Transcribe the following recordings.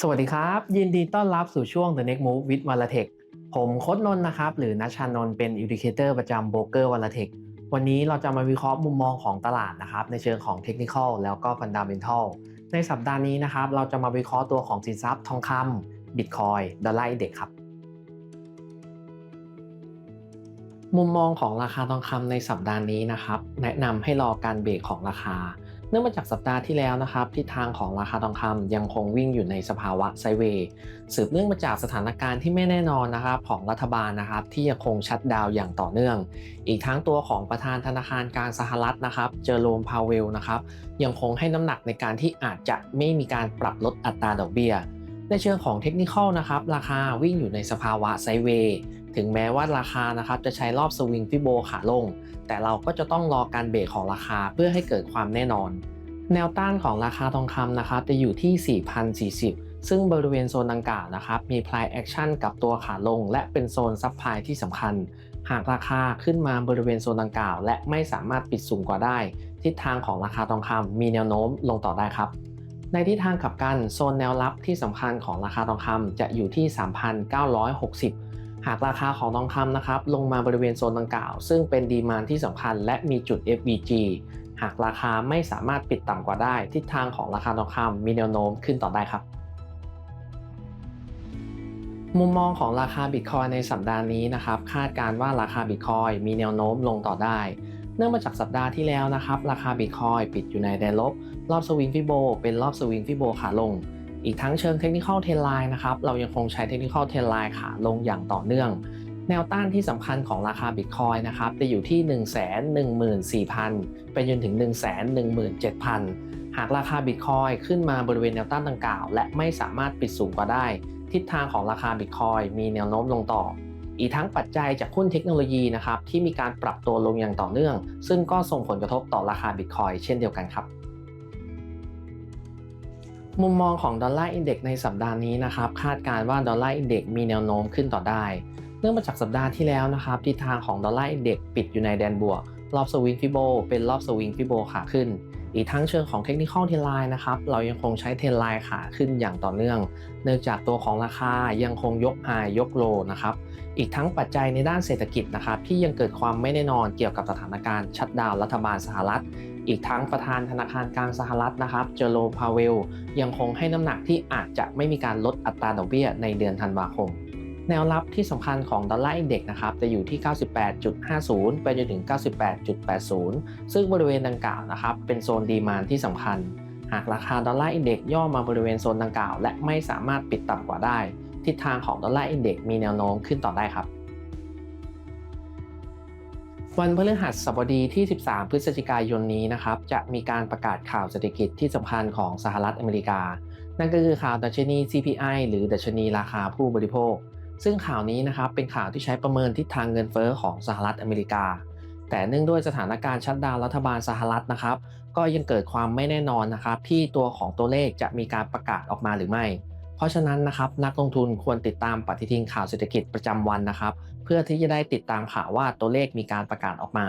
สวัสดีครับ ยินดีต้อนรับสู่ช่วง The Next Move with w a l a t e c h ผมโค้ดนนท์นะครับ หรือนัชชานนท์เป็น Educator ประจำโบรกเกอร์ว a l a t e c h วันนี้เราจะมาวิเคราะห์มุมมองของตลาดนะครับ ในเชิงของ Technical แล้วก็ Fundamental ในสัปดาห์นี้นะครับ เราจะมาวิเคราะห์ตัวของสินทรัพย์ทองคำ Bitcoin ดอลลาร์อินเด็กครับมุมมองของราคาทองคำในสัปดาห์นี้นะครับ แนะนำให้รอการเบรกของราคา เนื่องมาจากสัปดาห์ที่แล้วนะครับทิศทางของราคาทองคำยังคงวิ่งอยู่ในสภาวะไซเวย์สืบเนื่องมาจากสถานการณ์ที่ไม่แน่นอนนะครับของรัฐบาลนะครับที่ยังคงชัดดาวอย่างต่อเนื่อง อีกทั้งตัวของประธานธนาคารกลางสหรัฐนะครับเจอโรมพาวเวลนะครับยังคงให้น้ำหนักในการที่อาจจะไม่มีการปรับลดอัตราดอกเบี้ยในเชิงของเทคนิคอลนะครับราคาวิ่งอยู่ในสภาวะไซเวย์ ถึงแม้ว่าราคานะครับจะใช้รอบสวิงฟิโบขาลง แต่เราก็จะต้องรอการเบรกของราคาเพื่อให้เกิดความแน่นอน แนวต้านของราคาทองคำนะครับจะอยู่ที่ 4,040 ซึ่งบริเวณโซนดังกล่าวนะครับมี price action กับตัวขาลง และเป็นโซนซับไพที่สำคัญ หากราคาขึ้นมาบริเวณโซนดังกล่าว และไม่สามารถปิดสูงกว่าได้ ทิศทางของราคาทองคำมีแนวโน้มลงต่อได้ครับในทิศทางกลับกันโซนแนวรับที่สำคัญของราคาทองคำจะอยู่ที่ 3,960 หากราคาของทองคำนะครับลงมาบริเวณโซนดังกล่าว ซึ่งเป็นดีมานที่สำคัญและมีจุด FVG หากราคาไม่สามารถปิดต่ำกว่าได้ ทิศทางของราคาทองคำมีแนวโน้มขึ้นต่อได้ครับ มุมมองของราคาบิตคอยในสัปดาห์นี้นะครับ คาดการว่าราคาบิตคอยมีแนวโน้มลงต่อได้ เนื่องมาจากสัปดาห์ที่แล้วนะครับ ราคาบิตคอยปิดอยู่ในแดนลบ รอบสวิงฟิโบเป็นรอบสวิงฟิโบขาลง อีกทั้งเชิงเทคนิคอลเทนไลน์นะครับเรายังคงใช้เทคนิคอลเทนไลน์ขาลงอย่างต่อเนื่อง แนวต้านที่สำคัญของราคาบิตคอยนะครับจะอยู่ที่ 1 1 4 0 0 0 ไปจนถึง 1 1 7 0 0 0 หากราคาบิตคอยขึ้นมาบริเวณแนวต้านดังกล่าว และไม่สามารถปิดสูงกว่าได้ ทิศทางของราคาบิตคอยมีแนวโน้มลงต่ออีกทั้งปัจจัยจากหุ้นเทคโนโลยีนะครับที่มีการปรับตัวลงอย่างต่อเนื่อง ซึ่งก็ส่งผลกระทบต่อราคาบิตคอยเช่นเดียวกันครับ มุมมองของดอลลาร์อินเด็กในสัปดาห์นี้นะครับคาดการว่าดอลลาร์อินเด็กมีแนวโน้มขึ้นต่อได้ เนื่องมาจากสัปดาห์ที่แล้วนะครับทิศทางของดอลลาร์อินเด็กปิดอยู่ในแดนบวก รอบสวิงฟิโบเป็นรอบสวิงฟิโบขาขึ้น อีกทั้งเชิงของเทคนิคอลเทนไลน์นะครับ เรายังคงใช้เทนไลน์ขาขึ้นอย่างต่อเนื่อง เนื่องจากตัวของราคายังคงยกไฮยกโลนะครับ อีกทั้งปัจจัยในด้านเศรษฐกิจนะครับ ที่ยังเกิดความไม่แน่นอนเกี่ยวกับสถานการณ์ชัดดาวรัฐบาลสหรัฐ อีกทั้งประธานธนาคารกลางสหรัฐนะครับ เจอโรพาเวล ยังคงให้น้ำหนักที่อาจจะไม่มีการลดอัตราดอกเบี้ยในเดือนธันวาคม แนวรับที่สำคัญของดอลลาร์อินเด็กนะครับจะอยู่ที่ 98.50 ไปจนถึง 98.80 ซึ่งบริเวณดังกล่าวนะครับเป็นโซนดีมานที่สำคัญ หากราคาดอลลาร์อินเด็กย่อมาบริเวณโซนดังกล่าว และไม่สามารถปิดต่ำกว่าได้ ทิศทางของดอลลาร์อินเด็กมีแนวโน้มขึ้นต่อได้ครับ วันพฤหัสบดีที่ 13 พฤศจิกายนนี้นะครับจะมีการประกาศข่าวเศรษฐกิจที่สำคัญของสหรัฐอเมริกา นั่นก็คือข่าวดัชนี CPI หรือดัชนีราคาผู้บริโภค ซึ่งข่าวนี้นะครับเป็นข่าวที่ใช้ประเมินทิศทางเงินเฟ้อของสหรัฐอเมริกา แต่เนื่องด้วยสถานการณ์ชัดดาวรัฐบาลสหรัฐนะครับ ก็ยังเกิดความไม่แน่นอนนะครับ ที่ตัวของตัวเลขจะมีการประกาศออกมาหรือไม่ เพราะฉะนั้นนะครับนักลงทุนควรติดตามปฏิทินข่าวเศรษฐกิจประจำวันนะครับ เพื่อที่จะได้ติดตามข่าวว่าตัวเลขมีการประกาศออกมา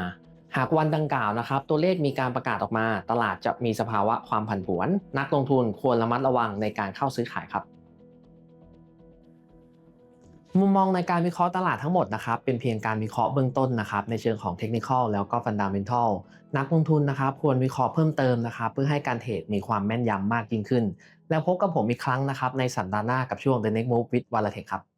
หากวันดังกล่าวนะครับ ตัวเลขมีการประกาศออกมา ตลาดจะมีสภาวะความผันผวน นักลงทุนควรระมัดระวังในการเข้าซื้อขายครับ มุมมองในการวิเคราะห์ตลาดทั้งหมดนะครับเป็นเพียงการวิเคราะห์เบื้องต้นนะครับในเชิงของเทคนิคอลแล้วก็ฟันดัมเบนทัลนักลงทุนนะครับควรวิเคราะห์เพิ่มเติมนะครับเพื่อให้การเทรดมีความแม่นยำมากยิ่งขึ้น แล้วพบกับผมอีกครั้งนะครับในสัปดาห์หน้ากับช่วง The Next Move with w a l a t e c h ครับ